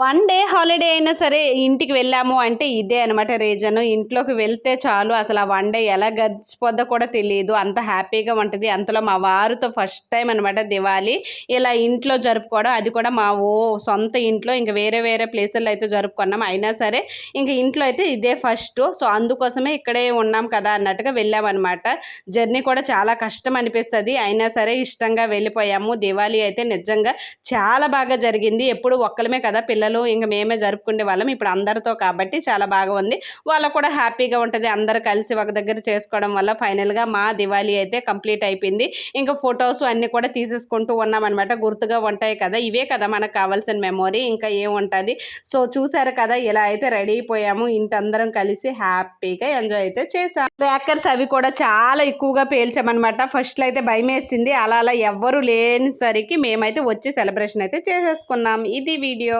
One day holiday అయినా సరే ఇంటికి వెళ్ళాము అంటే ఇదే అనమాట రీజన్ ఇంట్లోకి వెళ్తే చాలు అసలు ఆ వన్ డే ఎలా గడిచిపోద్దో కూడా తెలియదు. అంత హ్యాపీగా ఉంటుంది. అంతలో మా వారితో ఫస్ట్ టైం అనమాట దివాళీ. ఇలా ఇంట్లో జరుపుకోవడం. అది కూడా మా ఓ సొంత ఇంట్లో. ఇంకా వేరే వేరే ప్లేసుల్లో అయితే జరుపుకున్నాం. అయినా సరే ఇంకా ఇంట్లో అయితే ఇదే ఫస్ట్ సో అందుకోసమే ఇక్కడే ఉన్నాం కదా అన్నట్టుగా వెళ్ళామన్నమాట. జర్నీ కూడా చాలా కష్టం అనిపిస్తుంది. అయినా సరే ఇష్టంగా వెళ్ళిపోయాము. దివాళీ అయితే నిజంగా చాలా బాగా జరిగింది. ఎప్పుడు ఒక్కలమే కదా పిల్లలు ఇంకా మేమే జరుపుకునే వాళ్ళం. ఇప్పుడు అందరితో కాబట్టి చాలా బాగా ఉంది వాళ్ళకు కూడా హ్యాపీగా ఉంటుంది. అందరూ కలిసి ఒక దగ్గర చేసుకోవడం వల్ల ఫైనల్గా మా దివాళీ అయితే కంప్లీట్ అయిపోయింది. ఇంకా ఫొటోస్ అన్నీ కూడా తీసేసుకుంటూ ఉన్నామన్నమాట. గుర్తుగా ఉంటాయి కదా. ఇవే కదా మనకు కావాల్సిన మెమొరీ. ఇంకా ఏముంటుంది సో చూసారు కదా ఇలా అయితే రెడీ అయిపోయాము. ఇంటందరం కలిసి హ్యాపీగా ఎంజాయ్ అయితే చేసాం. క్రాకర్స్ అవి కూడా చాలా ఎక్కువగా పేల్చామన్నమాట. ఫస్ట్లో అయితే భయం వేసింది అలా అలా ఎవ్వరు లేనిసరికి మేమైతే వచ్చి సెలబ్రేషన్ అయితే చేసేసుకున్నాం. ఇది వీడియో.